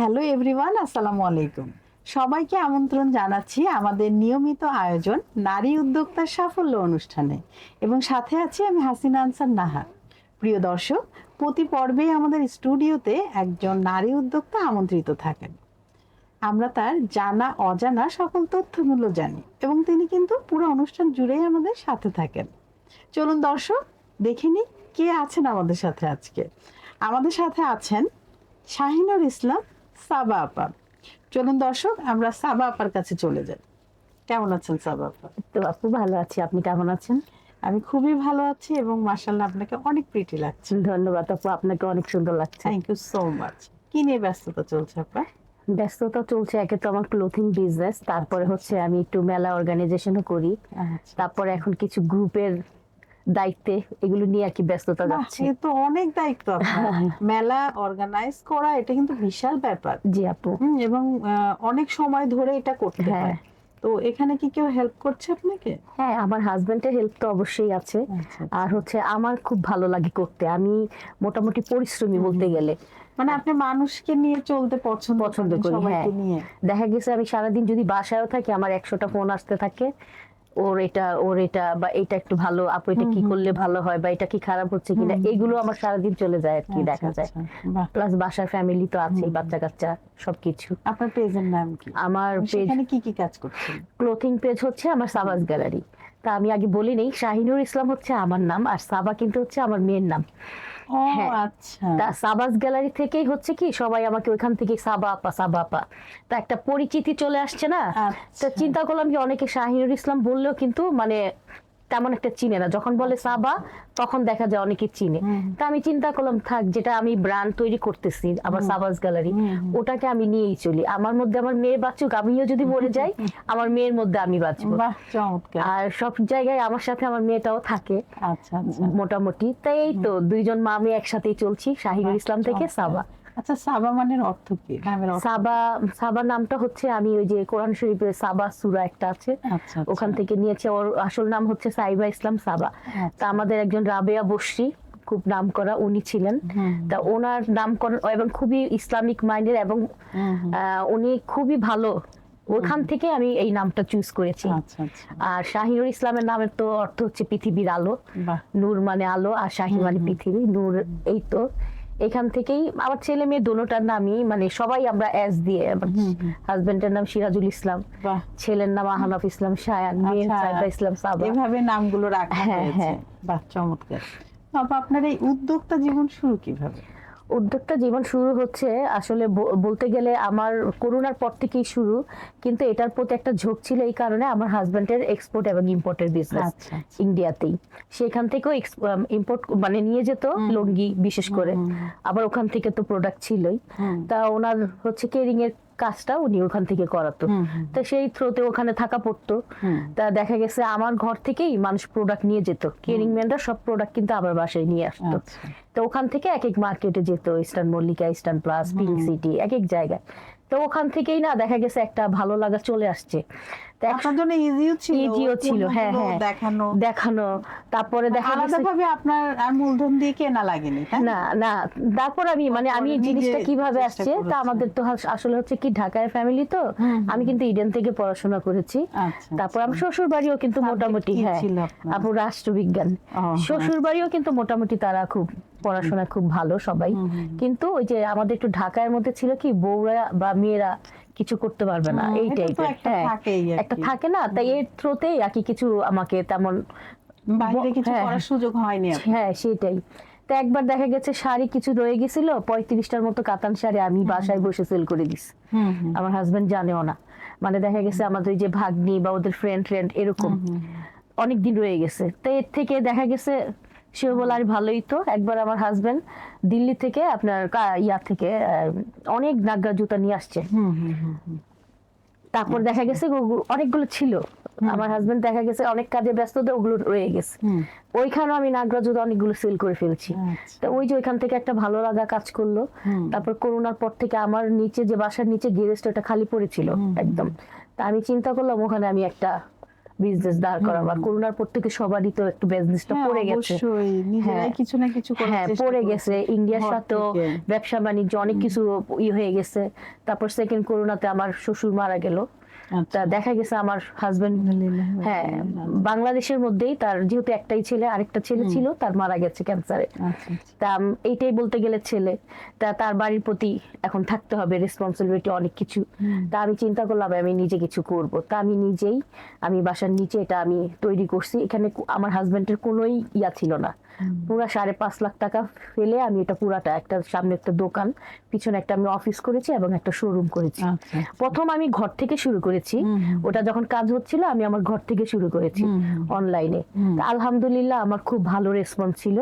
Hello everyone, আসসালামু আলাইকুম। সবাইকে আমন্ত্রণ জানাচ্ছি আমাদের নিয়মিত আয়োজন নারী উদ্যোক্তার সাফল্য অনুষ্ঠানে। এবং সাথে আছি আমি হাসিনা আনসার নাহার। প্রিয় দর্শক, প্রতি পর্বেই আমাদের স্টুডিওতে একজন নারী উদ্যোক্তা আমন্ত্রিত থাকেন। আমরা তার জানা, অজানা সকল তথ্যগুলো জানি এবং তিনি কিন্তু পুরো অনুষ্ঠান জুড়েই আমাদের সাথে থাকেন। চলুন দর্শক, দেখে নিই কে আছেন আমাদের সাথে আজকে। আমাদের সাথে আছেন শাহিনুর ইসলাম সাবা আপা। চলুন দর্শক আমরা সাবা আপার কাছে চলে যাই। কেমন আছেন সাবা আপা? তো আপু ভালো আছি। আপনি কেমন আছেন? আমি খুবই ভালো আছি এবং মার্শাল্লাহ আপনাকে অনেক প্রিটি লাগছে। ধন্যবাদ আপু আপনাকে অনেক সুন্দর লাগছে। থ্যাংক ইউ সো মাচ কি নিয়ে ব্যস্ততা চলছে আপা? ব্যস্ততা চলছে একে তো আমার ক্লোথিং বিজনেস তারপরে হচ্ছে আমি একটু মেলা অর্গানাইজেশনও করি। আচ্ছা। তারপরে এখন কিছু গ্রুপের দায়িত্বে এগুলো নিয়ে আর কি ব্যস্ততা যাচ্ছে। তো অনেক দায়িত্ব মেলা অর্গানাইজ করা এটা কিন্তু বিশাল ব্যাপার। জি আপু। এবং অনেক সময় ধরে এটা করতে হ্যাঁ। হয়। তো এখানে কি কেউ হেল্প করছে আপনাকে? হ্যাঁ আমার হাজবেন্ডের হেল্প তো অবশ্যই আছে। আচ্ছা আর হচ্ছে আমার খুব ভালো লাগে করতে। আমি মোটামুটি পরিশ্রমী বলতে গেলে। মানে আপনি মানুষকে নিয়ে চলতে পছন্দ পছন্দ করি, হ্যাঁ। দেখা গেছে আমি সারাদিন যদি বাসায়ও থাকি আমার একশোটা ফোন আসতে থাকে। ওর এটা ওর এটা বা এটা একটু ভালো আপু এটা কি। করলে ভালো হয় বা এটা কি খারাপ হচ্ছে কিনা। এগুলো আমার সারাদিন চলে যায় আর কি আচ্ছা, দেখা যায় আচ্ছা, প্লাস বাসার ফ্যামিলি তো হুম। বাচ্চা কাচ্চা সবকিছু আপনার পেজের নাম কি আমার পেজ কি কি কাজ করছেন ক্লোথিং পেজ হচ্ছে আমার সাবাস গ্যালারি তা আমি আগে বলি নেই শাহিনুর ইসলাম হচ্ছে আমার নাম আর সাবা কিন্তু হচ্ছে আমার মেয়ের নাম। আচ্ছা তা সাবাস গ্যালারি থেকেই হচ্ছে কি সবাই আমাকে ওইখান থেকে সাবা আপা সাবা আপা তা একটা পরিচিতি চলে আসছে না? তো আচ্ছা। চিন্তা করলাম কি অনেকে শাহিনুর ইসলাম বললেও কিন্তু মানে তেমন একটা চিনে না। যখন বলে সাবা তখন দেখা যায় অনেকে চিনে। তা আমি চিন্তা করলাম থাক যেটা আমি ব্র্যান্ড তৈরি করতেছি হুম। সাবাস গ্যালারি। ওটাকে আমি নিয়েই চলি। আমার মধ্যে আমার মেয়ে বাঁচুক আমিও যদি মরে যাই আমার মেয়ের মধ্যে আমি বাঁচবো। আর সব জায়গায় আমার সাথে আমার মেয়েটাও থাকে। আচ্ছা আচ্ছা। মোটামুটি। তাই এই তো দুইজন মা আমি একসাথেই চলছি শাহিনুর ইসলাম থেকে সাবা। আচ্ছা সাবা মানের অর্থ কি? নামের অর্থ সাবা সাবা নামটা হচ্ছে আমি ওই যে কোরআন শরীফের সাবা সুরা একটা আছে। আচ্ছা আচ্ছা। ওখান থেকে নিয়েছে ওর আসল নাম হচ্ছে সাইবা ইসলাম সাবা। তা আচ্ছা। আমাদের একজন রাবেয়া বসরি খুব নাম করা উনি ছিলেন। তা ওনার নামকরণ এবং খুবই ইসলামিক মাইন্ডের এবং উনি খুবই ভালো। ওখান থেকে আমি এই নামটা চুজ করেছি। আর শাহিনুর ইসলামের নামের তো অর্থ হচ্ছে পৃথিবীর আলো। নূর মানে আলো আর শাহি মানে পৃথিবী। নূর এই তো। এখান থেকেই আমার ছেলে মেয়ে দোনোটার নামই মানে সবাই আমরা এস দিয়ে। হাজবেন্ডের নাম সিরাজুল ইসলাম ছেলের নাম আহানফ ইসলাম শায়ান মেয়ের নাম সাইবা ইসলাম সাবা। এভাবে নামগুলো রাখা হ্যাঁ, হয়েছে। হ্যাঁ। বাহ চমৎকার। আপা আপনার এই উদ্যোক্তা জীবন শুরু কীভাবে? উদ্যোক্তা জীবন শুরু হচ্ছে আসলে বলতে গেলে আমার করোনার পর থেকেই শুরু কিন্তু এটার প্রতি একটা ঝোঁক ছিল এই কারণে আমার হাজব্যান্ডের এক্সপোর্ট এবং ইম্পোর্টের বিজনেস আচ্ছা। ইন্ডিয়াতেই। সেখান থেকেও ইম্পোর্ট মানে নিয়ে যেত লঙ্গি লুঙ্গি বিশেষ করে। আবার ওখান থেকে তো প্রোডাক্ট ছিলই। তা ওনার হচ্ছে কেরিং এর কাজটা উনি ওখান থেকে করাতো। তা সেই থ্রোতে ওখানে থাকা পড়তো। তা দেখা গেছে আমার ঘর থেকেই মানুষ প্রোডাক্ট নিয়ে যেত। কেয়ারিং ম্যানরা সব প্রোডাক্ট কিন্তু আমার বাসায় নিয়ে আসতো। আচ্ছা। তো ওখান থেকে এক এক মার্কেটে যেত Eastern Mallika Eastern Plus Pink City এক এক জায়গায়। তো ওখান থেকেই না দেখা গেছে একটা ভালো লাগা চলে আসছে। আপনার জন্য ইজিও ছিল Easy-ও ছিল, হ্যাঁ, হ্যাঁ। দেখানো। দেখানো তারপরে দেখা গেছে ভাবে আপনার আর মূলধন দিয়ে কেনা লাগেনি না? না তারপর আমি মানে আমি জিনিসটা কীভাবে আসছে তা আমাদের তো আসলে হচ্ছে কি ঢাকায় ফ্যামিলি তো আমি কিন্তু ইডেন থেকে পড়াশোনা করেছি। আচ্ছা তারপর আমার শ্বশুর বাড়িও কিন্তু মোটামুটি হ্যাঁ আপনার? আপু রাষ্ট্রবিজ্ঞান। হ্যাঁ। শ্বশুর বাড়িও কিন্তু মোটামুটি তারা খুব পড়াশোনা খুব ভালো সবাই। কিন্তু ওই যে আমাদের একটু ঢাকার মধ্যে ছিল কি বউরা বা মেয়েরা কিছু করতে পারবে না হুম, এই টাইপের একটা কি। থাকে না তাই এর থ্রোতেই আর কি কিছু আমাকে তেমন বাইরে কিছু হ্যাঁ। করার সুযোগ হয়নি হ্যাঁ সেটাই। তো একবার দেখা গেছে শাড়ি কিছু রয়ে গেছিল পঁয়ত্রিশটার মতো কাতান শাড়ি আমি বাসায় বসে সেল করে হুম, আমার হাজবেন্ড জানেও না। মানে দেখা গেছে আমাদের ওই যে ভাগ্নি বা ওদের ফ্রেন্ড ফ্রেন্ড এরকম। হুম, হুম, অনেক দিন রয়ে গেছে। তো এর থেকে দেখা গেছে সে বলে আর ভালোই তো। একবার আমার হাজবেন্ড দিল্লি থেকে আপনার ইয়া থেকে অনেক নাগরা জুতা নিয়ে আসছে। তারপর দেখা গেছে অনেকগুলো ছিল। আমার হাজবেন্ড দেখা গেছে অনেক কাজে ব্যস্ত তো ওগুলো রয়ে গেছে। হুম, ওইখানেও আমি নাগরা জুতা অনেকগুলো সেল করে ফেলছি। আচ্ছা। তো ওই যে ওইখান থেকে একটা ভালো লাগা কাজ করল। তারপর করোনার পর থেকে আমার নিচে যে বাসার নিচে গেরেস্ট ওটা খালি পড়েছিল একদম। তা আমি চিন্তা করলাম ওখানে আমি একটা বিজনেস দাঁড় করা বা করোনার পর থেকে সবারই তো একটু বিজনেসটা হ্যাঁ, পড়ে গেছে। নিজেরাই হ্যাঁ। কিছু না কিছু হ্যাঁ পড়ে গেছে। ইন্ডিয়ার সাথে সাথেও ব্যবসা বাণিজ্য অনেক কিছু ই হয়ে গেছে। তারপর সেকেন্ড করোনাতে আমার শ্বশুর মারা গেল। তা দেখা গেছে আমার হাজবেন্ড হ্যাঁ বাংলাদেশের মধ্যেই তার যেহেতু একটাই ছেলে আরেকটা ছেলে ছিল তার মারা গেছে ক্যান্সারে আচ্ছা, আচ্ছা। তা এইটাই বলতে গেলে ছেলে। তা তার বাড়ির প্রতি এখন থাকতে হবে রেসপন্সিবিলিটি অনেক কিছু। তা আমি চিন্তা করলাম আমি নিজে কিছু করব। তা আমি নিজেই আমি বাসার নিচে এটা আমি তৈরি করছি। এখানে আমার হাজবেন্ডের কোনোই ইয়া ছিল না। পুরো সাড়ে পাঁচ লাখ টাকা ফেলে আমি এটা পুরাটা একটা সামনে একটা দোকান পিছনে একটা আমি অফিস করেছি এবং একটা শোরুম করেছি। আচ্ছা। প্রথম আমি ঘর থেকে শুরু করেছি। হুম। ওটা যখন কাজ হচ্ছিল আমি আমার ঘর থেকে শুরু করেছি। অনলাইনে আলহামদুলিল্লাহ আমার খুব ভালো রেসপন্স ছিল।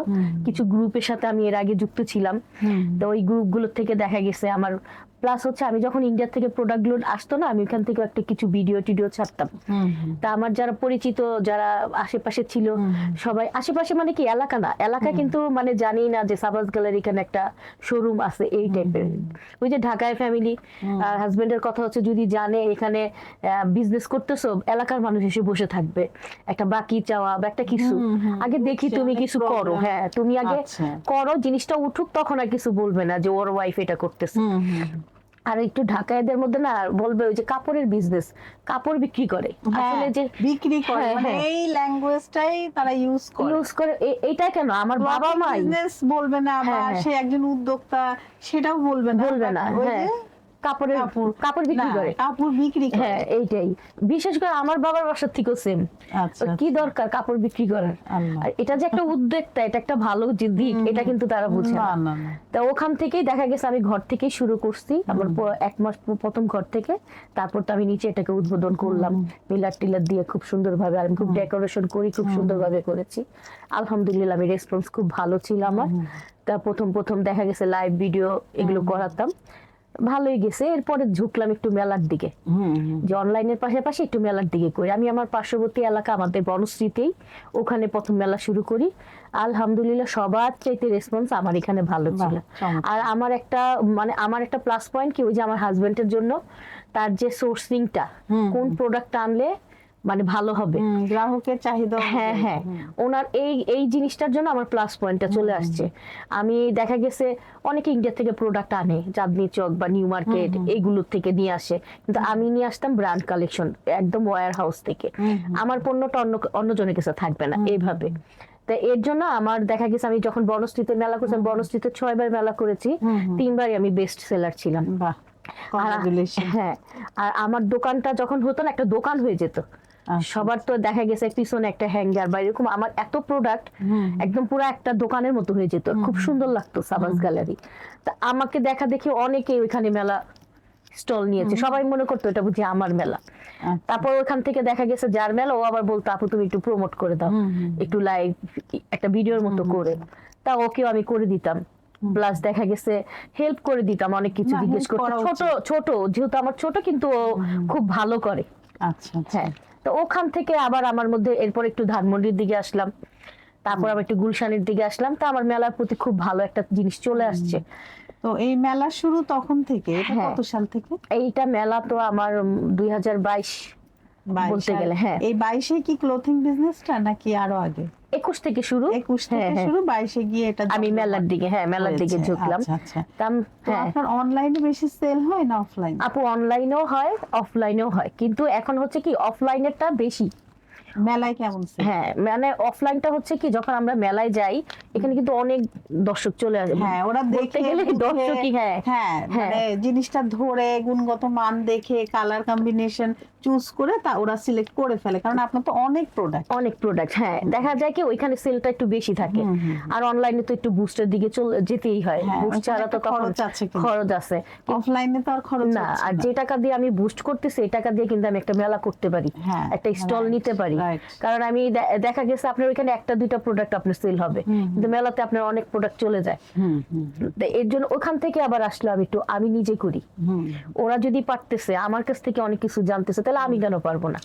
কিছু গ্রুপের সাথে আমি এর আগে যুক্ত ছিলাম। তো ওই গ্রুপগুলো থেকে দেখা গেছে আমার প্লাস হচ্ছে আমি যখন ইন্ডিয়া থেকে প্রোডাক্টগুলো আসতো না আমি ওখান থেকে একটা কিছু ভিডিও টিডিও ছাড়তাম। তা আমার যারা পরিচিত যারা আশেপাশে ছিল সবাই আশেপাশে মানে কি এলাকা না এলাকা কিন্তু মানে জানি না যে সাবাস গ্যালারি এখানে একটা শোরুম আছে এই টাইপের ওই যে ঢাকায় ফ্যামিলি আর হাজবেন্ডের কথা হচ্ছে যদি জানে এখানে বিজনেস করতেছো এলাকার মানুষ এসে বসে থাকবে। একটা বাকি চাওয়া বা একটা কিছু। আগে দেখি তুমি কিছু করো হ্যাঁ তুমি আগে আচ্ছা। করো জিনিসটা উঠুক তখন আর কিছু বলবে না যে ওর ওয়াইফ এটা করতেছে। আর একটু ঢাকা এদের মধ্যে না বলবে ওই যে কাপড়ের বিজনেস কাপড় বিক্রি করে। হ্যাঁ, আসলে যে বিক্রি করে হ্যাঁ, মানে হ্যাঁ। এই ল্যাঙ্গুয়েজটাই তারা ইউজ করে। ইউজ করে এটা কেন? আমার বাবা মা বিজনেস বলবে না বা। সে একজন উদ্যোক্তা সেটাও বলবে না। বলবে না কাপড়ের কাপড় কাপড় বিক্রি করে। কাপড় বিক্রি করে। হ্যাঁ এইটাই। বিশেষ করে আমার বাবার বাসার থেকেও সেম আচ্ছা কি দরকার কাপড় বিক্রি করার? আর এটা যে একটা উদ্যোক্তা এটা একটা ভালো যে দিক এটা কিন্তু তারা বুঝে না। তা ওখান থেকেই দেখা গেছে আমি ঘর থেকেই শুরু করছি। আমার এক মাস প্রথম ঘর থেকে। তারপর তো আমি নিচে এটাকে উদ্বোধন করলাম। মিলার টিলার দিয়ে খুব সুন্দরভাবে আর আমি খুব ডেকোরেশন করি খুব সুন্দরভাবে করেছি। আলহামদুলিল্লাহ আমি রেসপন্স খুব ভালো ছিল আমার। তা প্রথম প্রথম দেখা গেছে লাইভ ভিডিও এগুলো করাতাম। ভালোই গেছে। এরপরে ঝুঁকলাম একটু মেলার দিকে। যে অনলাইনের পাশাপাশি একটু মেলার দিকে করি। আমি আমার পার্শ্ববর্তী এলাকা আমাদের বনশ্রীতেই ওখানে প্রথম মেলা শুরু করি। আলহামদুলিল্লাহ সবার চাইতে রেসপন্স আমার এখানে ভালো ছিল। আর আমার একটা মানে আমার একটা প্লাস পয়েন্ট কি ওই যে আমার হাজবেন্ডের জন্য তার যে সোর্সিংটা কোন প্রোডাক্ট আনলে মানে ভালো হবে। গ্রাহকের চাহিদা হ্যাঁ হ্যাঁ। ওনার এই এই জিনিসটার জন্য আমার প্লাস পয়েন্টটা চলে আসছে। আমি দেখা গেছে অনেকে ইন্ডিয়া থেকে প্রোডাক্ট আনে চাঁদনি চক বা নিউ মার্কেট এইগুলোর থেকে নিয়ে আসে। কিন্তু আমি নিয়ে আসতাম ব্র্যান্ড কালেকশন একদম ওয়ার হাউস থেকে আমার পণ্যটা অন্য অন্যজনের কাছে থাকবে না এইভাবে তা এর জন্য আমার দেখা গেছে আমি যখন বনশ্রীতে মেলা করছি আমি বনশ্রীতে ছয়বার মেলা করেছি। তিনবারই আমি বেস্ট সেলার ছিলাম। হ্যাঁ আর আমার দোকানটা যখন হতো না একটা দোকান হয়ে যেত। সবার তো দেখা গেছে পিছনে একটা হ্যাঙ্গার বা এরকম। আমার এত প্রোডাক্ট একদম পুরো একটা দোকানের মতো হয়ে যেত। খুব সুন্দর লাগতো সাবাস গ্যালারি তা আমাকে দেখা দেখি অনেকে ওইখানে মেলা স্টল নিয়েছে। সবাই মনে করতো এটা বুঝি আমার মেলা। আচ্ছা। তারপর ওখান থেকে দেখা গেছে যার মেলা ও আবার বলতো আপু তুমি একটু প্রমোট করে দাও। একটু লাইভ একটা ভিডিওর মতো করে। তা ওকেও আমি করে দিতাম। প্লাস দেখা গেছে হেল্প করে দিতাম অনেক কিছু জিজ্ঞেস করতে। ছোট ছোট যেহেতু আমার ছোট কিন্তু ও খুব ভালো করে। আচ্ছা আচ্ছা। হ্যাঁ। তো ওখান থেকে আবার আমার মধ্যে এরপর একটু ধানমন্ডির দিকে আসলাম। তারপর আবার একটু গুলশানের দিকে আসলাম। তা আমার মেলার প্রতি খুব ভালো একটা জিনিস চলে আসছে। তো এই মেলা শুরু তখন থেকে? হ্যাঁ। কত সাল থেকে? এইটা মেলা তো আমার দুই হাজার বাইশ বাইশ বলতে গেলে, হ্যাঁ। এই বাইশে কি ক্লোথিং বিজনেসটা নাকি আরও আগে? একুশ থেকে শুরু। একুশ হ্যাঁ, থেকে হ্যাঁ। শুরু বাইশে গিয়ে এটা আমি মেলার দিকে হ্যাঁ মেলার দিকে ঝুঁকলাম। আচ্ছা আচ্ছা। হ্যাঁ। আপনার অনলাইনে বেশি সেল হয় না অফলাইন আপু অনলাইনেও হয় অফলাইনেও হয়। কিন্তু এখন হচ্ছে কি অফলাইনেরটা বেশি। মেলায় কেমন হ্যাঁ মানে অফলাইনটা হচ্ছে কি যখন আমরা মেলায় যাই এখানে কিন্তু অনেক দর্শক চলে আসে। হ্যাঁ ওরা বলতে দেখে গেলে দর্শকই হ্যাঁ হ্যাঁ হ্যাঁ। মানে জিনিসটা ধরে গুণগত মান দেখে কালার কম্বিনেশন চুজ করে তা ওরা সিলেক্ট করে ফেলে। কারণ আপনার তো অনেক প্রোডাক্ট অনেক প্রোডাক্ট হ্যাঁ। দেখা যায় কি ওইখানে সেলটা একটু বেশি থাকে। আর অনলাইনে তো একটু বুস্টের দিকে চলে যেতেই হয়। হ্যাঁ, বুস্ট ছাড়া তো খরচ আছে খরচ আছে। অফলাইনে তো আর খরচ না আর। যে টাকা দিয়ে আমি বুস্ট করতেছি এই টাকা দিয়ে কিন্তু আমি একটা মেলা করতে পারি। হ্যাঁ, একটা স্টল নিতে পারি। কারণ আমি দেখা গেছে আপনার ওইখানে একটা দুইটা প্রোডাক্ট আপনার সেল হবে। হুম, কিন্তু মেলাতে আপনার অনেক প্রোডাক্ট চলে যায়। এর জন্য ওখান থেকে আবার আসলো আমি একটু আমি নিজে করি। ওরা যদি পারতেছে আমার কাছ থেকে অনেক কিছু জানতেছে তাহলে আমি কেন পারব না?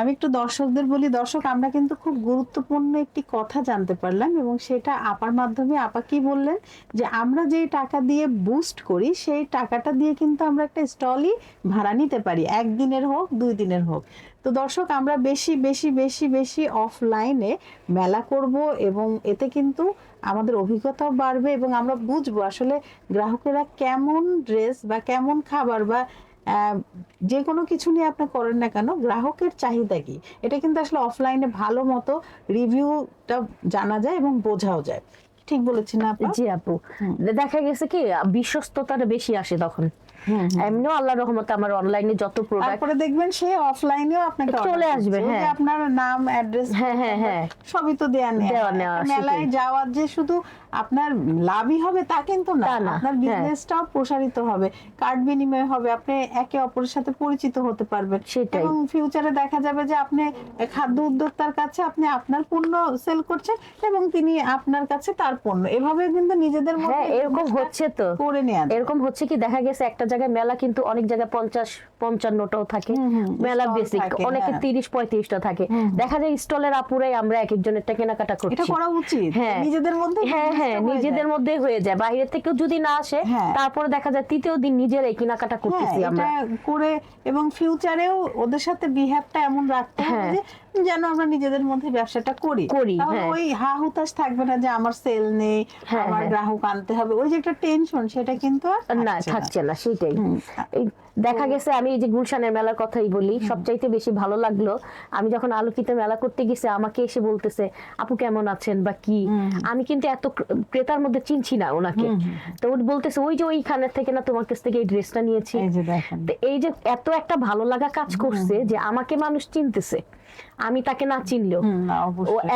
আমি একটু দর্শকদের বলি দর্শক আমরা কিন্তু খুব গুরুত্বপূর্ণ একটি কথা জানতে পারলাম এবং সেটা আপার মাধ্যমে আপা কি বললেন যে আমরা যেই টাকা দিয়ে বুস্ট করি সেই টাকাটা দিয়ে কিন্তু আমরা একটা স্টলই ভাড়া নিতে পারি। একদিনের হোক দুই দিনের হোক। তো দর্শক আমরা বেশি বেশি বেশি বেশি অফলাইনে মেলা করব এবং এতে কিন্তু আমাদের অভিজ্ঞতাও বাড়বে এবং আমরা বুঝব আসলে গ্রাহকেরা কেমন ড্রেস বা কেমন খাবার বা যে কোনো কিছু নিয়ে আপনি করেন না কেন গ্রাহকের চাহিদা কি? এটা কিন্তু আসলে অফলাইনে ভালো মতো রিভিউটা জানা যায় এবং বোঝাও যায়। ঠিক বলেছেন না জি আপু। দেখা গেছে কি বিশ্বস্ততাটা বেশি আসে তখন। এমনিও আল্লাহ রহমতে আমার অনলাইনে যত প্রোডাক্ট তারপরে দেখবেন সে অফলাইনেও আপনাকে চলে আসবে, হ্যাঁ। আপনার নাম অ্যাড্রেস হ্যাঁ, হ্যাঁ, হ্যাঁ। সবই তো দেয়া নেওয়া দেওয়া নেওয়া, মেলায় যাওয়ার যে শুধু আপনার লাভই হবে তা কিন্তু না। আপনার হ্যাঁ। বিজনেসটাও প্রসারিত হবে। কার্ড বিনিময় হবে। আপনি একে অপরের সাথে পরিচিত হতে পারবেন। সেটাই। এবং ফিউচারে দেখা যাবে যে আপনি খাদ্য উদ্যোক্তার কাছে আপনি আপনার পণ্য সেল করছেন এবং তিনি আপনার কাছে তার পণ্য। এভাবে কিন্তু নিজেদের মধ্যে হ্যাঁ এরকম হচ্ছে তো। করে নেওয়া এরকম হচ্ছে কি? দেখা গেছে একটা জায়গায় মেলা কিন্তু অনেক জায়গায় পঞ্চাশ পঞ্চান্নটাও থাকে মেলা বেসিক অনেকে হ্যাঁ। তিরিশ পঁয়ত্রিশটা থাকে দেখা যায় স্টলের আপুরাই আমরা এক একজনেরটা কেনাকাটা এটা করা উচিত হ্যাঁ। নিজেদের মধ্যে হ্যাঁ হ্যাঁ নিজেদের মধ্যে হয়ে যায় বাইরে থেকেও যদি না আসে হ্যাঁ। তারপরে দেখা যায় তৃতীয় দিন নিজেরাই কেনাকাটা হ্যাঁ করতেছি আমরা করে এবং ফিউচারেও ওদের সাথে বিহেভটা এমন রাখতে হবে হ্যাঁ। যে যেন আমরা নিজেদের মধ্যে ব্যবসাটা করি। করি, হ্যাঁ। ওই হা হুতাশ থাকবে না যে আমার সেল নেই হ্যাঁ, আমার হ্যাঁ। গ্রাহক আনতে হবে। ওই যে একটা টেনশন সেটা কিন্তু না থাকছে না সেটাই দেখা গেছে আমি এই যে গুলশানের মেলার কথাই বলি সবচাইতে বেশি ভালো লাগল। আমি যখন আলোকিত মেলা করতে গেছে আমাকে এসে বলতেছে আপু কেমন আছেন বা কি? আমি কিন্তু এত ক্রেতার মধ্যে চিনছি না ওনাকে। তো ও বলতেছে ওই যে ওইখানের থেকে না তোমার কাছ থেকে এই ড্রেসটা নিয়েছি। এই যে এত একটা ভালো লাগা কাজ করছে যে আমাকে মানুষ চিনতেছে। আমি তাকে না চিনলেও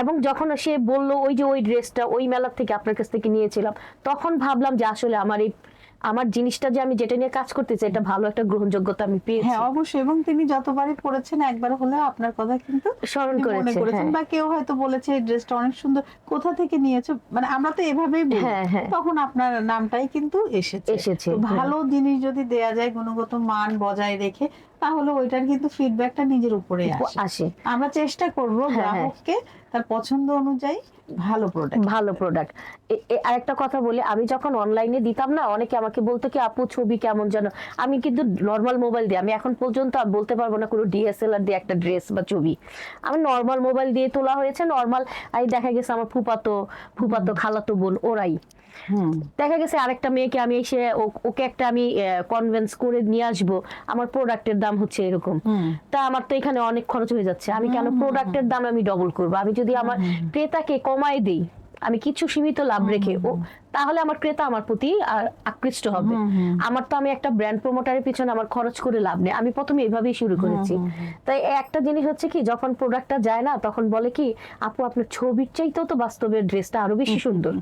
এবং যখন সে বলল ওই যে ওই ড্রেসটা ওই মেলার থেকে আপনার কাছ থেকে নিয়েছিলাম তখন ভাবলাম যে আসলে আমার এই আমার জিনিসটা যে আমি যেটা নিয়ে কাজ করতেছি এটা ভালো একটা গ্রহণযোগ্যতা আমি পেয়েছি হ্যাঁ অবশ্যই এবং তিনি যতবারই পড়েছেন একবার হলেও আপনার কথা কিন্তু স্মরণ করেছেন হ্যাঁ। বা কেউ হয়তো বলেছে এই ড্রেসটা অনেক সুন্দর কোথা থেকে নিয়েছো মানে আমরা তো এভাবেই বলি হ্যাঁ, হ্যাঁ। তখন আপনার নামটাই কিন্তু এসেছে এসেছে। ভালো জিনিস যদি দেয়া যায় গুণগত মান বজায় রেখে তাহলে ওইটার কিন্তু ফিডব্যাকটা নিজের উপরে আসে। আমরা চেষ্টা করব হ্যাঁ, হ্যাঁ। গ্রাহককে তার পছন্দ অনুযায়ী ভালো প্রোডাক্ট ভালো প্রোডাক্ট আরেকটা কথা বলি আমি যখন অনলাইনে দিতাম না অনেকে আমাকে বলতো কি আপু ছবি কেমন যেন? আমি কিন্তু নর্মাল মোবাইল দিয়ে আমি এখন পর্যন্ত আর বলতে পারব না কোনো ডিএসএলআর দিয়ে একটা ড্রেস বা ছবি। আমি নর্মাল মোবাইল দিয়ে তোলা হয়েছে নর্মাল এই দেখা গেছে আমার ফুপাতো ফুপাতো খালাতো বোন ওরাই। দেখা গেছে আরেকটা মেয়েকে আমি এসে ও- ওকে একটা আমি কনভেন্স করে নিয়ে আসব। আমার প্রোডাক্টের দাম হচ্ছে এরকম। তা আমার তো এখানে অনেক খরচ হয়ে যাচ্ছে। আমি কেন প্রোডাক্টের দাম আমি ডবল করব? আমি যদি আমার ক্রেতাকে কমায় দিই আমি কিছু সীমিত লাভ রেখে ও তাহলে আমার ক্রেতা আমার প্রতি আর আকৃষ্ট হবে। আমার তো আমি একটা ব্র্যান্ড প্রমোটারের পিছনে আমার খরচ করে লাভ নেই। আমি প্রথমে এইভাবেই শুরু করেছি। তাই একটা জিনিস হচ্ছে কি যখন প্রোডাক্টটা যায় না তখন বলে কি আপু আপনার ছবির চাইতেও তো বাস্তবের ড্রেসটা আরও বেশি সুন্দর।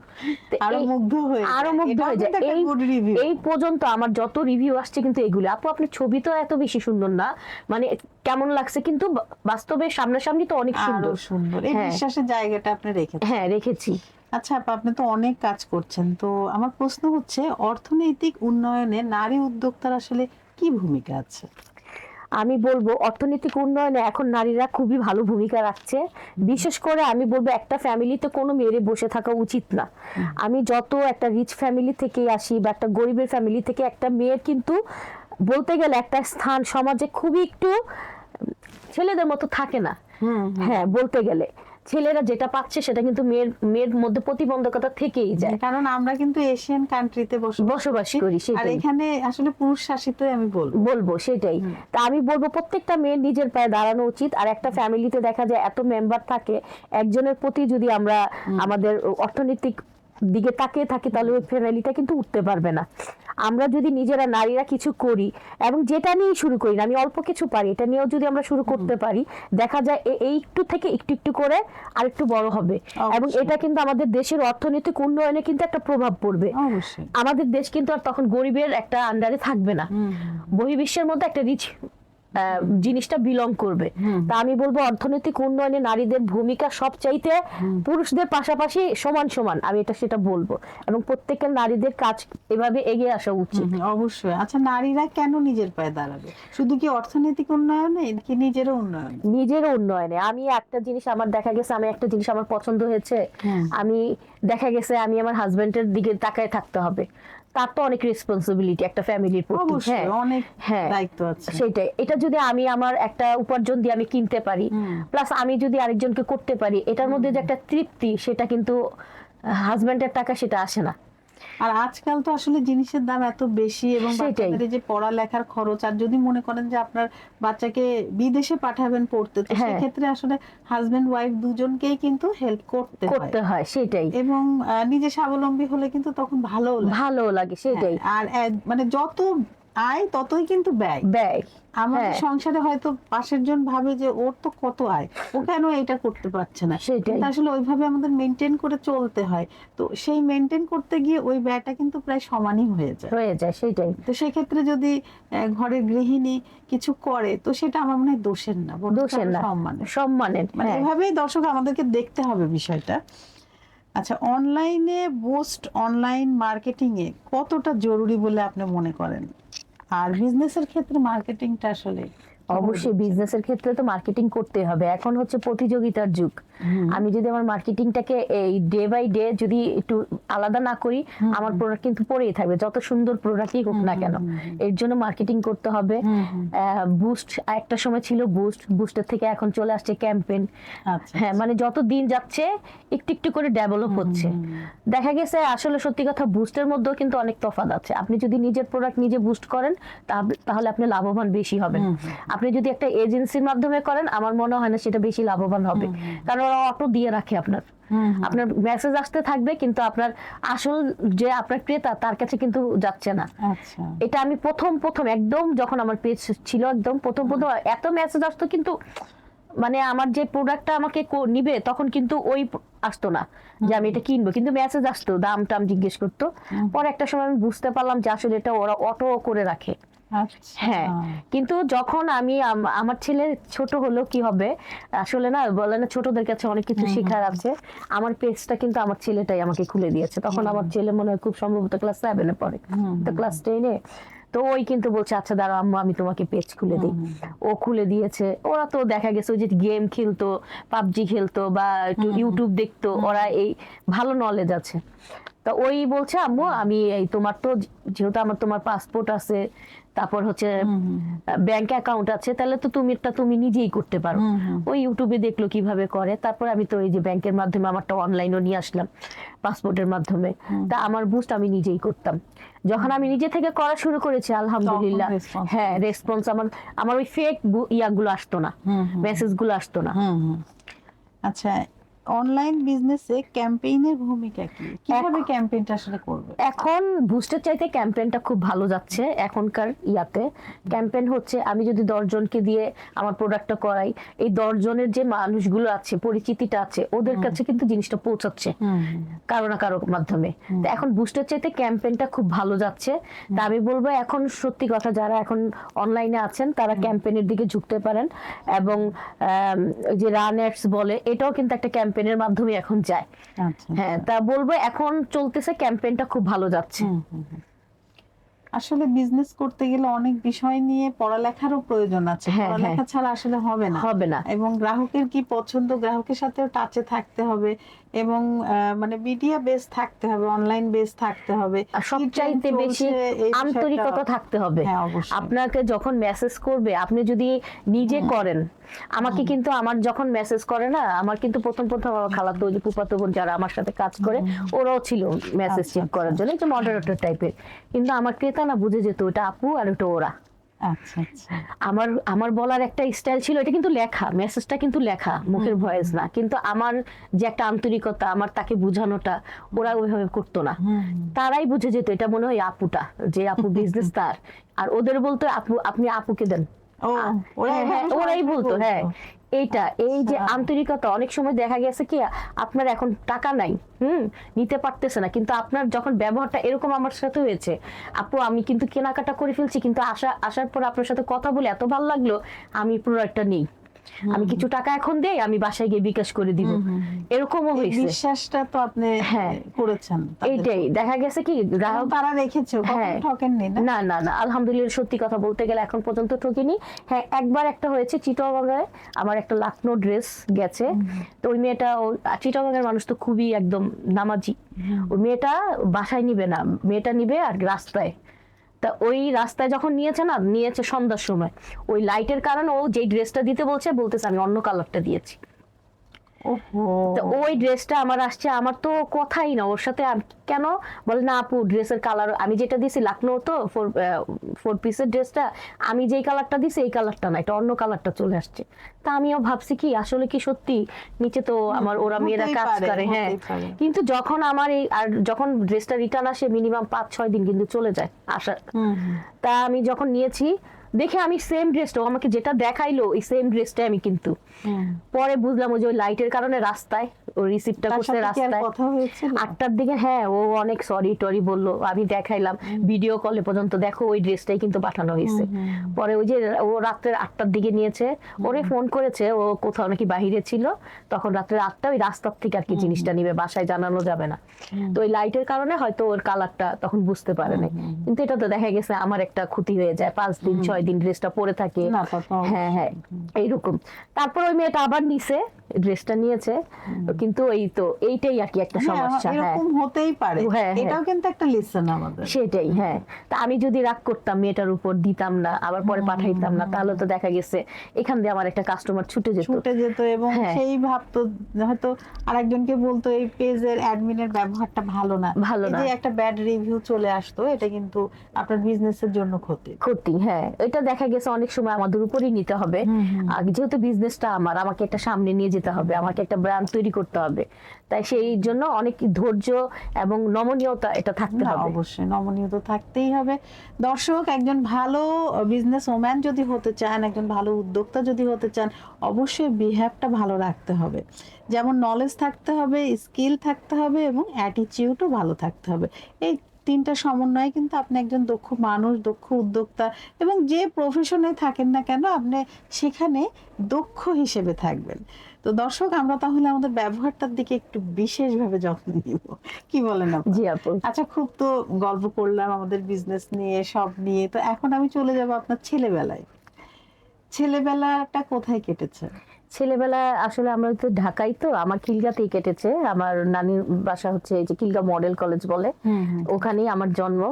আরও এই- মুগ্ধ হয়ে যায়। আরও মুগ্ধ হয়ে যায়। এই এই পর্যন্ত আমার যত রিভিউ আসছে কিন্তু এগুলো। আপু আপনার ছবি তো এত বেশি সুন্দর না। মানে কেমন লাগছে? কিন্তু বাস্তবে সামনাসামনি তো অনেক সুন্দর। সুন্দর। এই হ্যাঁ। বিশ্বাসের জায়গাটা আপনি রেখেছেন। হ্যাঁ রেখেছি। আচ্ছা আপা আপনি তো অনেক কাজ করছেন। তো আমার প্রশ্ন হচ্ছে অর্থনৈতিক উন্নয়নে নারী উদ্যোক্তার আসলে কি ভূমিকা আছে? আমি বলব অর্থনৈতিক উন্নয়নে এখন নারীরা খুবই ভালো ভূমিকা রাখছে। বিশেষ করে আমি বলব একটা ফ্যামিলিতে কোনো মেয়েরে বসে থাকা উচিত না। আমি যত একটা রিচ ফ্যামিলি থেকে আসি বা একটা গরিবের ফ্যামিলি থেকে একটা মেয়ের কিন্তু বলতে গেলে একটা স্থান সমাজে খুবই একটু ছেলেদের মতো থাকে না। হ্যাঁ বলতে গেলে। ছেলেরা যেটা পাচ্ছে সেটা কিন্তু মেয়ের মেয়ের মধ্যে প্রতিবন্ধকতা থেকেই যায়। কারণ আমরা কিন্তু এশিয়ান কান্ট্রিতে বসবাস করি আর এখানে আসলে পুরুষ শাসিত আমি বলব। বলব সেটাই। তা আমি বলব প্রত্যেকটা মেয়ের নিজের পায়ে দাঁড়ানো উচিত। আর একটা ফ্যামিলিতে দেখা যায় এত মেম্বার থাকে একজনের প্রতি যদি আমরা আমাদের অর্থনৈতিক দিকে তাকিয়ে থাকি তাহলে ওই ফ্যামিলিটা কিন্তু উঠতে পারবে না। আমরা যদি নিজেরা নারীরা কিছু করি এবং যেটা নিয়ে শুরু করি না আমি অল্প কিছু পারি এটা নিয়েও যদি আমরা শুরু করতে পারি দেখা যায় এই একটু থেকে একটু একটু করে আরেকটু বড় হবে। এবং এটা কিন্তু আমাদের দেশের অর্থনৈতিক উন্নয়নে কিন্তু একটা প্রভাব পড়বে। আমাদের দেশ কিন্তু আর তখন গরিবের একটা আন্ডারে থাকবে না। বহির্বিশ্বের মধ্যে একটা রিচ জিনিসটা বিলং করবে। তা আমি বলব অর্থনৈতিক উন্নয়নে নারীদের ভূমিকা সব চাইতে পুরুষদের পাশাপাশি সমান সমান আমি এটা সেটা বলব। এবং প্রত্যেকের নারীদের কাজ এভাবে এগিয়ে আসা উচিত। অবশ্যই। আচ্ছা নারীরা কেন নিজের পায়ে দাঁড়াবে? শুধু কি অর্থনৈতিক উন্নয়নে কি নিজেরও উন্নয়ন? নিজের উন্নয়নে। আমি একটা জিনিস আমার দেখা গেছে আমি একটা জিনিস আমার পছন্দ হয়েছে। আমি দেখা গেছে আমি আমার হাজবেন্ডের দিকে তাকায় থাকতে হবে। তার তো অনেক রেসপন্সিবিলিটি একটা ফ্যামিলির প্রতি হ্যাঁ অনেক হ্যাঁ। দায়িত্ব আছে। সেটাই। এটা যদি আমি আমার একটা উপার্জন দিয়ে আমি কিনতে পারি প্লাস আমি যদি আরেকজনকে করতে পারি এটার মধ্যে যে একটা তৃপ্তি সেটা কিন্তু হাজবেন্ডের টাকা সেটা আসে না। আর আজকাল তো আসলে জিনিসের দাম এত বেশি এবং। বাচ্চাদের যে পড়ালেখার খরচ আর যদি মনে করেন যে আপনার বাচ্চাকে বিদেশে পাঠাবেন পড়তে তো হ্যাঁ। সেক্ষেত্রে আসলে হাজবেন্ড ওয়াইফ দুজনকেই কিন্তু হেল্প করতে করতে হয় সেটাই এবং নিজে স্বাবলম্বী হলে কিন্তু তখন ভালো ভালো লাগে সেটাই আর মানে যত আয় ততই কিন্তু ব্যয়। ব্যয় আমাদের হ্যাঁ। সংসারে হয়তো পাশের জন ভাবে যে ওর তো কত আয় ও কেন এটা করতে পারছে না? সেটাই। কিন্তু আসলে ওইভাবে আমাদের মেনটেন করে চলতে হয়। তো সেই মেনটেন করতে গিয়ে ওই ব্যয়টা কিন্তু প্রায় সমানই হয়ে যায়। হয়ে যায় সেটাই। তো সেক্ষেত্রে যদি ঘরের গৃহিণী কিছু করে তো সেটা আমার মনে হয় দোষের না দোষের না সম্মানের। সম্মানের মানে হ্যাঁ। এভাবেই দর্শক আমাদেরকে দেখতে হবে বিষয়টা। আচ্ছা অনলাইনে বোস্ট অনলাইন মার্কেটিং এ কতটা জরুরি বলে আপনি মনে করেন? আর বিজনেসের ক্ষেত্রে মার্কেটিংটা আসলে অবশ্যই বিজনেসের ক্ষেত্রে তো মার্কেটিং করতে হবে। এখন হচ্ছে প্রতিযোগিতার যুগ। আমি যদি আমার মার্কেটিংটাকে এই ডে বাই ডে যদি একটু আলাদা না করি আমার প্রোডাক্ট কিন্তু পড়েই থাকবে যত সুন্দর প্রোডাক্টই হোক না কেন। এর জন্য মার্কেটিং করতে হবে। বুস্ট একটা সময় ছিল বুস্ট বুস্টের থেকে এখন চলে আসছে ক্যাম্পেইন আচ্ছা হ্যাঁ মানে যত দিন যাচ্ছে একটু একটু করে ডেভেলপ হচ্ছে। দেখা গেছে আসলে সত্যি কথা বুস্টের মধ্যেও কিন্তু অনেক তফাৎ আছে। আপনি যদি নিজের প্রোডাক্ট নিজে বুস্ট করেন তাহলে আপনি লাভবান বেশি হবেন। আপনি যদি একটা এজেন্সির মাধ্যমে করেন আমার মনে হয় না সেটা বেশি লাভবান হবে। কারণ ওরা অটো দিয়ে রাখে আপনার। আপনার মেসেজ আসতে থাকবে কিন্তু আপনার আসল যে আপনার ক্রেতা তার কাছে কিন্তু যাচ্ছে না। আচ্ছা। এটা আমি প্রথম প্রথম একদম যখন আমার পেজ ছিল একদম প্রথম প্রথম এত মেসেজ আসতো কিন্তু মানে আমার যে প্রোডাক্টটা আমাকে নিবে তখন কিন্তু ওই আসতো না যে আমি এটা কিনবো। কিন্তু মেসেজ আসতো দাম টাম জিজ্ঞেস করতো। পরে একটা সময় আমি বুঝতে পারলাম যে আসলে এটা ওরা অটো করে রাখে। হ্যাঁ কিন্তু যখন আমি আমার ছেলে ছোট হলো কি হবে? আসলে না বলে না ছোটদের কাছে অনেক কিছু শেখার আছে। আমার পেজটা কিন্তু আমার ছেলেটাই আমাকে খুলে দিয়েছে। তখন আমার ছেলে মনে হয় খুব সম্ভবত ক্লাস সেভেনে পড়ে। তো ক্লাস টেনে তো ওই কিন্তু বলছে আচ্ছা দাঁড়াও আম্মু আমি তোমাকে পেজ খুলে দিই। ও খুলে দিয়েছে। ওরা তো দেখা গেছে ওই যে গেম খেলতো পাবজি খেলতো বা একটু ইউটিউব দেখতো ওরা এই ভালো নলেজ আছে। তা ওই বলছে আম্মু আমি এই তোমার তো যেহেতু আমার তোমার পাসপোর্ট আছে তারপর হচ্ছে ব্যাংক অ্যাকাউন্ট আছে তাহলে তো তুমি এটা তুমি নিজেই করতে পারো। ওই ইউটিউবে দেখল কীভাবে করে তারপর আমি তো এই যে ব্যাংকের মাধ্যমে আমারটা অনলাইনও নিয়ে আসলাম পাসপোর্টের মাধ্যমে। তা আমার বুস্ট আমি নিজেই করতাম। যখন আমি নিজে থেকে করা শুরু করেছি আলহামদুলিল্লাহ। হ্যাঁ রেসপন্স আমার আমার ওই ফেক ইয়াগুলো আসতো না হুম, হুম। মেসেজগুলো আসতো না। আচ্ছা অনলাইন বিজনেসে ক্যাম্পেইনের ভূমিকা কি? কীভাবে ক্যাম্পেইনটা আসলে করবে? এখন বুস্টের চাইতে ক্যাম্পেইনটা খুব ভালো যাচ্ছে এখনকার ইয়াতে। ক্যাম্পেইন হচ্ছে আমি যদি দশজনকে দিয়ে আমার প্রোডাক্টটা করাই এই দশজনের যে মানুষগুলো আছে পরিচিতিটা আছে ওদের কাছে কিন্তু জিনিসটা পৌঁছাচ্ছে। কারও না কারও মাধ্যমে। তো এখন বুস্টের চাইতে ক্যাম্পেইনটা খুব ভালো যাচ্ছে। তা আমি বলব এখন সত্যি কথা যারা এখন অনলাইনে আছেন তারা ক্যাম্পেইনের দিকে ঝুঁকতে পারেন। এবং যে রানার্স বলে এটাও কিন্তু একটা ক্যাম্পেইনের মাধ্যমে এখন যায়। আচ্ছা হ্যাঁ তা বলব এখন চলতেছে ক্যাম্পেনটা খুব ভালো যাচ্ছে। আসলে বিজনেস করতে গেলে অনেক বিষয় নিয়ে পড়ালেখারও প্রয়োজন আছে। হ্যাঁ, পড়ালেখা ছাড়া আসলে হবে না। হবে না। এবং গ্রাহকের কি পছন্দ গ্রাহকের সাথেও টাচে থাকতে হবে এবং মানে মিডিয়া বেস থাকতে হবে অনলাইন বেস থাকতে হবে। সবচাইতে বেশি আন্তরিকতা থাকতে হবে। হ্যাঁ, আপনাকে যখন মেসেজ করবে আপনি যদি নিজে করেন আমাকে কিন্তু আমার যখন মেসেজ করে না আমার কিন্তু প্রথম প্রথম আমার খালাতো ফুফাতো বোন যারা আমার সাথে কাজ করে ওরাও ছিল মেসেজ আচ্ছা, চেক করার জন্য এই যে মডারেটর টাইপের কিন্তু আমার ক্রেতা না বুঝে যেত ওটা আপু আর ওটা ওরা। আচ্ছা আচ্ছা। আমার আমার বলার একটা স্টাইল ছিল এটা কিন্তু লেখা মেসেজটা কিন্তু লেখা মুখের ভয়েস না। কিন্তু আমার যে একটা আন্তরিকতা আমার তাকে বোঝানোটা ওরা ওইভাবে করতো না। তারাই বুঝে যেত এটা মনে হয় আপুটা যে আপু বিজনেস তার। আর ওদের বলতো আপু আপনি আপুকে দেন। ও হ্যাঁ, হ্যাঁ, ওরাই বলতো। হ্যাঁ। এইটা এই যে আচ্ছা। আন্তরিকতা অনেক সময় দেখা গেছে কি আপনার এখন টাকা নাই হুম নিতে পারতেছে না কিন্তু আপনার যখন ব্যবহারটা এরকম আমার সাথে হয়েছে আপু আমি কিন্তু কেনাকাটা করে ফেলছি কিন্তু আসা আসার পর আপনার সাথে কথা বলে এত ভালো লাগল আমি প্রোডাক্টটা নেই আমি কিছু টাকা এখন দেই আমি বাসায় গিয়ে বিকাশ করে দিব। এরকমও হয়েছে। বিশ্বাসটা তো আপনি হ্যাঁ। করেছেন এইটাই। দেখা গেছে কি গ্রাহক তারা রেখেছে হ্যাঁ। ঠকেননি না? না না আলহামদুলিল্লাহ সত্যি কথা বলতে গেলে এখন পর্যন্ত ঠকিনি। হ্যাঁ একবার একটা হয়েছে চিটাগাঙে আমার একটা লাকনো ড্রেস গেছে। তো ওই মেয়েটা ও- আর মানুষ তো খুবই একদম নামাজি। ওই মেয়েটা বাসায় নিবে না। মেয়েটা নিবে আর রাস্তায়। তা ওই রাস্তায় যখন নিয়েছে না, নিয়েছে সন্ধ্যার সময়, ওই লাইটের কারণে ও যেই ড্রেসটা দিতে বলছে, বলতেছে, আমি অন্য কালারটা দিয়েছি। তো ওই ড্রেসটা আমার আসছে আমার তো কথাই না ওর সাথে কেন? বলে না আপু ড্রেসের কালার আমি যেটা দিছি লাকনো তো ফোর ফোর পিসের ড্রেসটা আমি যেই কালারটা দিছি এই কালারটা না এটা অন্য কালারটা চলে আসছে। তা আমিও ভাবছি কি আসলে কি সত্যি? নিচে তো আমার ওরা মেয়েরা কাজ করে হ্যাঁ। কিন্তু যখন আমার এই আর যখন ড্রেসটা রিটার্ন আসে মিনিমাম পাঁচ ছয় দিন কিন্তু চলে যায় আসা হুম, হুম। তা আমি যখন নিয়েছি দেখে আমি সেম ড্রেসটা আমাকে যেটা দেখাইলো এই সেম ড্রেসটা আমি কিন্তু। পরে বুঝলাম ওই যে লাইটের কারণে রাস্তায় ও রিসিপ্টটা তার করছে সাথে কি আর রাস্তায়। আটটার দিকে হ্যাঁ ও অনেক সরি টরি বলল আমি দেখাইলাম। ভিডিও কলে পর্যন্ত দেখো ওই ড্রেসটাই কিন্তু পাঠানো হয়েছে। পরে ওই যে ও রাত্রের আটটার দিকে নিয়েছে ওরে ফোন করেছে ও কোথাও নাকি বাহিরে ছিল তখন রাত্রের আটটা ওই রাস্তার থেকে আর কি জিনিসটা নিবে বাসায় জানানো যাবে না। তো ওই লাইটের কারণে হয়তো ওর কালারটা তখন বুঝতে পারে নাই কিন্তু এটা তো দেখা গেছে আমার একটা ক্ষতি হয়ে যায় পাঁচ দিন ছয় দিন ড্রেসটা পরে থাকে। হ্যাঁ হ্যাঁ এইরকম। তারপর ওই মেয়েটা আবার নিছে। ড্রেসটা নিয়েছে। কিন্তু এই তো এইটাই আর কি একটা হ্যাঁ, সমস্যা হ্যাঁ। এরকম হতেই পারে। হ্যাঁ, হ্যাঁ। এটাও কিন্তু একটা লিসন আমাদের। সেটাই হ্যাঁ। তা আমি যদি রাগ করতাম মেয়েটার উপর দিতাম না আবার পরে পাঠাইতাম না তাহলে তো দেখা গেছে এখান দিয়ে আমার একটা কাস্টমার ছুটে যেত। ছুটে যেত এবং। সেই ভাবতো হয়তো আরেকজনকে বলতো এই পেজের অ্যাডমিনের ব্যবহারটা ভালো না। ভালো এই না। যে একটা ব্যাড রিভিউ চলে আসতো এটা কিন্তু আপনার বিজনেসের জন্য ক্ষতি। ক্ষতি হ্যাঁ। এটা দেখা গেছে অনেক সময় আমাদের উপরই নিতে হবে। আর যেহেতু বিজনেসটা আমার আমাকে একটা সামনে নিয়ে যেতে হবে আমাকে একটা ব্র্যান্ড তৈরি করতে হবে। তাই সেই জন্য অনেক ধৈর্য এবং নমনীয়তা এটা থাকতে হবে। অবশ্যই নমনীয় তো থাকতেই হবে। দর্শক একজন ভালো বিজনেস ওম্যান যদি হতে চান একজন ভালো উদ্যোক্তা যদি হতে চান অবশ্যই বিহেভটা ভালো রাখতে হবে। যেমন নলেজ থাকতে হবে স্কিল থাকতে হবে এবং অ্যাটিচিউডও ভালো থাকতে হবে। এই তিনটা সমন্বয়ে কিন্তু আপনি একজন দক্ষ মানুষ দক্ষ উদ্যোক্তা এবং যে প্রফেশনে থাকেন না কেন আপনি সেখানে দক্ষ হিসেবে থাকবেন। তো দর্শক আমরা তাহলে আমাদের ব্যবহারটার দিকে একটু বিশেষভাবে যত্ন নিব। কি বলেন আপনি জি আপু। আচ্ছা খুব তো গল্প করলাম আমাদের বিজনেস নিয়ে সব নিয়ে। তো এখন আমি চলে যাব আপনার ছেলেবেলায়। ছেলেবেলাটা কোথায় কেটেছে? ছেলেবেলা আসলে আমরা তো ঢাকাই তো আমার খিলগাতেই কেটেছে। আমার নানির বাসা হচ্ছে এই যে খিলগা মডেল কলেজ বলে। ওখানেই আমার জন্ম।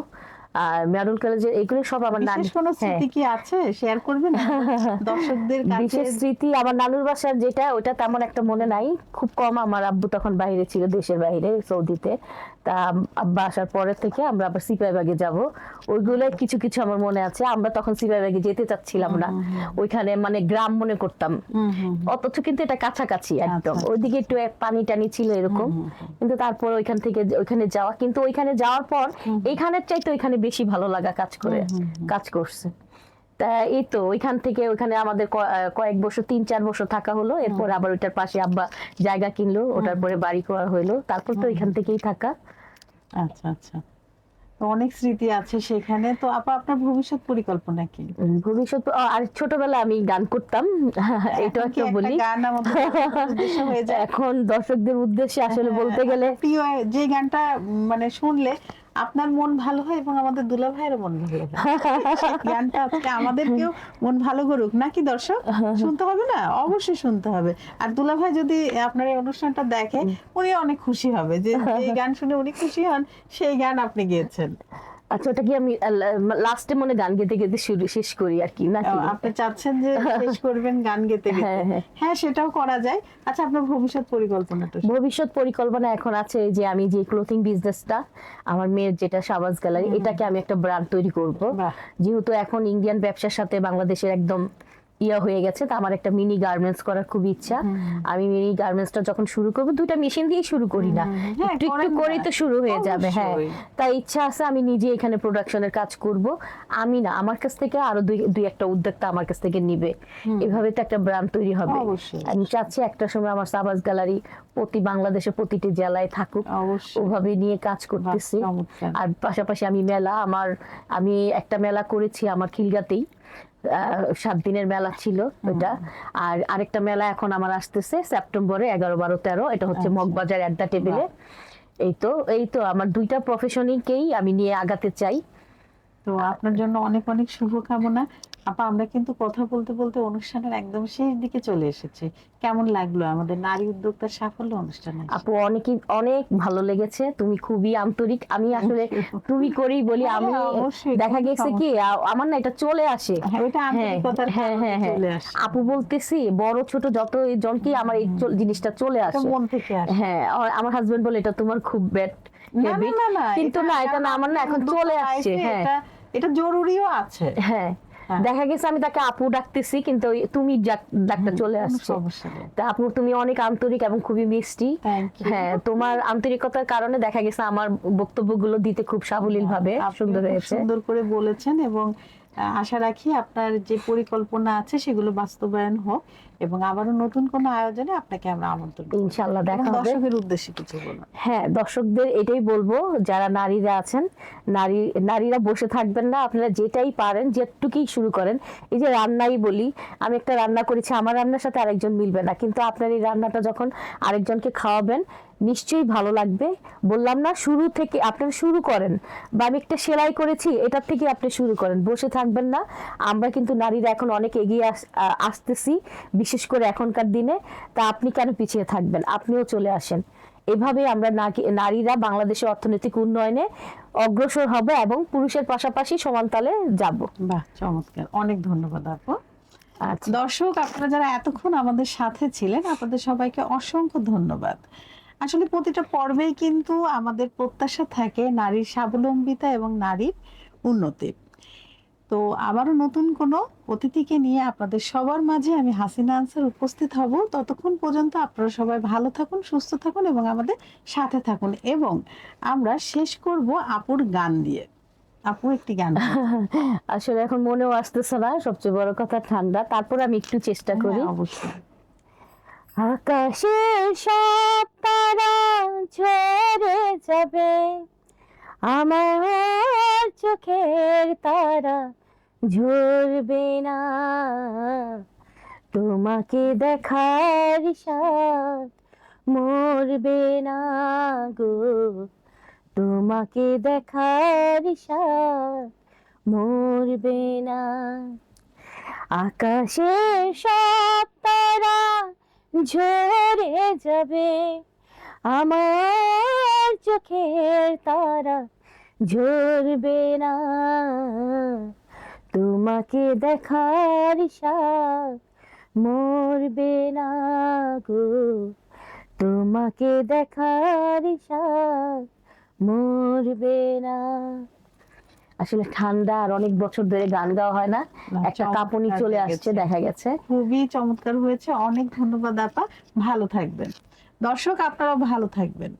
আর মেডল কলেজের এগুলো সব আমার নানি বিশেষ কোনো হ্যাঁ। স্মৃতি কি আছে? শেয়ার করবেন দর্শকদের কাছে? বিশেষ স্মৃতি আমার নানুর বাসার যেটা ওটা তেমন একটা মনে নাই। খুব কম আমার আব্বু তখন বাইরে ছিল দেশের বাইরে সৌদিতে। তা আব্বা আসার পরের থেকে আমরা আবার সিপাহীবাগে যাব। ওইগুলো কিছু কিছু আমার মনে আছে আমরা তখন সিপাহীবাগে যেতে চাচ্ছিলাম না। ওইখানে মানে গ্রাম মনে করতাম। অথচ কিন্তু এটা কাছাকাছি একদম। আচ্ছা। ওইদিকে একটু এক পানি টানি ছিল এরকম। কিন্তু তারপর ওইখান থেকে ওইখানে যাওয়া কিন্তু ওইখানে যাওয়ার পর এইখানের চাইতে ওইখানে বেশি ভালো লাগা কাজ করে কাজ করছে। তা এই তো ওইখান থেকে ওইখানে আমাদের কয়েক বছর তিন চার বছর থাকা হলো। এরপর আবার ওইটার পাশে আব্বা জায়গা কিনলো ওটার পরে বাড়ি করা হইল। তারপর তো ওইখান থেকেই থাকা। আচ্ছা আচ্ছা। তো অনেক স্মৃতি আছে সেখানে। তো আপা আপনার ভবিষ্যৎ পরিকল্পনা কি? ভবিষ্যৎ আর ছোটবেলায় আমি গান করতাম। এটা কি বলি। গান আমাদের উদ্দেশ্য হয়ে যায়। এখন দর্শকদের উদ্দেশ্যে আসলে বলতে গেলে প্রিয় যে গানটা মানে শুনলে আপনার মন ভালো হয় এবং আমাদের দুলা ভাইয়ের মন ভালো গানটা আজকে আমাদেরকেও মন ভালো করুক। নাকি দর্শক? শুনতে হবে না? অবশ্যই শুনতে হবে। আর দুলা ভাই যদি আপনার এই অনুষ্ঠানটা দেখে, উনি অনেক খুশি হবে যে এই গান শুনে উনি খুশি হন, সেই গান আপনি গেয়েছেন। আচ্ছা ওটা কি আমি লাস্টে মনে গান গেতে গেতে শুরু শেষ করি আর কি না আপনি চাচ্ছেন যে শেষ করবেন গান গেতে গেতে হ্যাঁ, হ্যাঁ। হ্যাঁ সেটাও করা যায়। আচ্ছা আপনার ভবিষ্যৎ পরিকল্পনা ভবিষ্যৎ পরিকল্পনা এখন আছে যে আমি যে ক্লোথিং বিজনেসটা আমার মেয়ের যেটা সাবাজ গ্যালারি এটাকে আমি একটা ব্র্যান্ড তৈরি করব। যেহেতু এখন ইন্ডিয়ান ব্যবসার সাথে বাংলাদেশের একদম ইয়া হয়ে গেছে তা আমার একটা মিনি গার্মেন্টস করার খুব ইচ্ছা। আমি মিনি গার্মেন্টসটা যখন শুরু করব দুইটা মেশিন দিয়েই শুরু করি না। হ্যাঁ, একটু একটু। করেই তো শুরু হয়ে যাবে হ্যাঁ। তাই ইচ্ছা আছে আমি নিজে এখানে প্রোডাকশনের কাজ করব। আমি না আমার কাছ থেকে আরও দুই দুই একটা উদ্যোক্তা আমার কাছ থেকে নিবে। এভাবে তো একটা ব্র্যান্ড তৈরি হবে। আমি চাচ্ছি একটা সময় আমার সাবাস গ্যালারি প্রতি বাংলাদেশের প্রতিটি জেলায় থাকুক। ওভাবে নিয়ে কাজ করতেছি। আর পাশাপাশি আমি মেলা আমার আমি একটা মেলা করেছি আমার খিলগাতেই। সাত দিনের মেলা ছিল ওইটা আর আরেকটা মেলা এখন আমার আসতেছে সেপ্টেম্বরে এগারো বারো তেরো। এটা হচ্ছে মগবাজার অ্যাট দ্য টেবিলে এই তো এই তো আমার দুইটা প্রফেশনকেই আমি নিয়ে আগাতে চাই। তো আপনার জন্য অনেক অনেক শুভকামনা। আপা আমরা কিন্তু কথা বলতে বলতে অনুষ্ঠানের একদম শেষ দিকে চলে এসেছি। কেমন লাগল? আমাদের নারী উদ্যোক্তার সাফল্য অনুষ্ঠানে? আপু অনেকই অনেক ভালো লেগেছে। তুমি খুবই আন্তরিক। আমি আসলে তুমি করেই বলি হ্যাঁ, আমি দেখা গেছে কি আমার না এটা চলে আসে। হ্যাঁ, হ্যাঁ আন্তরিকতার হ্যাঁ হ্যাঁ হ্যাঁ। চলে আসে। আপু বলতেছি বড় ছোট যত জনকেই আমার এই জিনিসটা চলে আসে। মন থেকে হ্যাঁ আমার হাজবেন্ড বলে এটা তোমার খুব ব্যাড কিন্তু না এটা না আমার না এখন চলে আসছে হ্যাঁ। এটা- জরুরিও আছে। হ্যাঁ। দেখা গেছে আমি তাকে আপু ডাকতেছি কিন্তু তুমি ডাক্তার চলে আসছো। তা আপু তুমি অনেক আন্তরিক এবং খুবই মিষ্টি। হ্যাঁ তোমার আন্তরিকতার কারণে দেখা গেছে আমার বক্তব্যগুলো দিতে খুব সাবলীল ভাবে আপনি সুন্দর হয়েছে। সুন্দর করে বলেছেন এবং আশা রাখি আপনার যে পরিকল্পনা আছে সেগুলো বাস্তবায়ন হোক। এবং আবারও নতুন কোনো আয়োজনে আপনাকে আমরা আমন্ত্রণ করব। ইনশাল্লাহ দেখা হবে। দর্শকের উদ্দেশ্যে কিছু বলুন। হ্যাঁ দর্শকদের এটাই বলব যারা নারীরা আছেন নারী নারীরা বসে থাকবেন না আপনারা যেটাই পারেন যেটুকুই শুরু করেন। এই যে রান্নাই বলি আমি একটা রান্না করেছি আমার রান্নার সাথে আরেকজন মিলবে না কিন্তু আপনার এই রান্নাটা যখন আরেকজনকে খাওয়াবেন নিশ্চয়ই ভালো লাগবে। বললাম না শুরু থেকে আপনারা শুরু করেন বা আমি একটা সেলাই করেছি এটার থেকে আপনি শুরু করেন। বসে থাকবেন না আমরা কিন্তু নারীরা এখন অনেক এগিয়ে আস- আসতেছি বিশেষ করে এখনকার দিনে তা আপনি কেন পিছিয়ে থাকবেন? আপনিও চলে আসেন। এভাবে আমরা নারীরা বাংলাদেশের অর্থনৈতিক উন্নয়নে অগ্রসর হবে এবং পুরুষের পাশাপাশি সমানতালে যাব। বাহ চমৎকার। অনেক ধন্যবাদ আপু। আচ্ছা। দর্শক আপনারা যারা এতক্ষণ আমাদের সাথে ছিলেন আপনাদের সবাইকে অসংখ্য ধন্যবাদ। আসলে প্রতিটা পর্বেই কিন্তু আমাদের প্রত্যাশা থাকে নারীর স্বাবলম্বিতা এবং নারীর উন্নতি। তো আবারও নতুন কোনো অতিথিকে নিয়ে আপনাদের সবার মাঝে আমি হাসিনা আনসার উপস্থিত হব। ততক্ষণ পর্যন্ত আপনারা সবাই ভালো থাকুন সুস্থ থাকুন এবং আমাদের সাথে থাকুন এবং আমরা শেষ করব আপুর গান দিয়ে। আপু একটি গান। আসলে এখন মনেও আসতেছে না সবচেয়ে বড় কথা ঠান্ডা। তারপর আমি একটু চেষ্টা করি। হ্যাঁ, অবশ্যই। আকাশের সব তারা ঝরে যাবে। আমার চোখের তারা ঝরবে না। তোমাকে দেখার সাথ মরবে না গো। তোমাকে দেখার সাথ মরবে না। আকাশের সব তারা ঝরে যাবে। আমার চোখের তারা ঝরবে না। তোমাকে দেখার মরবে না গো। তোমাকে দেখার মরবে না। আসলে ঠান্ডা আর অনেক বছর ধরে গান গাওয়া হয় না। না, একটা কাঁপুনি চলে আসছে দেখা গেছে। খুবই চমৎকার হয়েছে। অনেক ধন্যবাদ আপা। ভালো থাকবেন। দর্শক আপনারাও ভালো থাকবেন।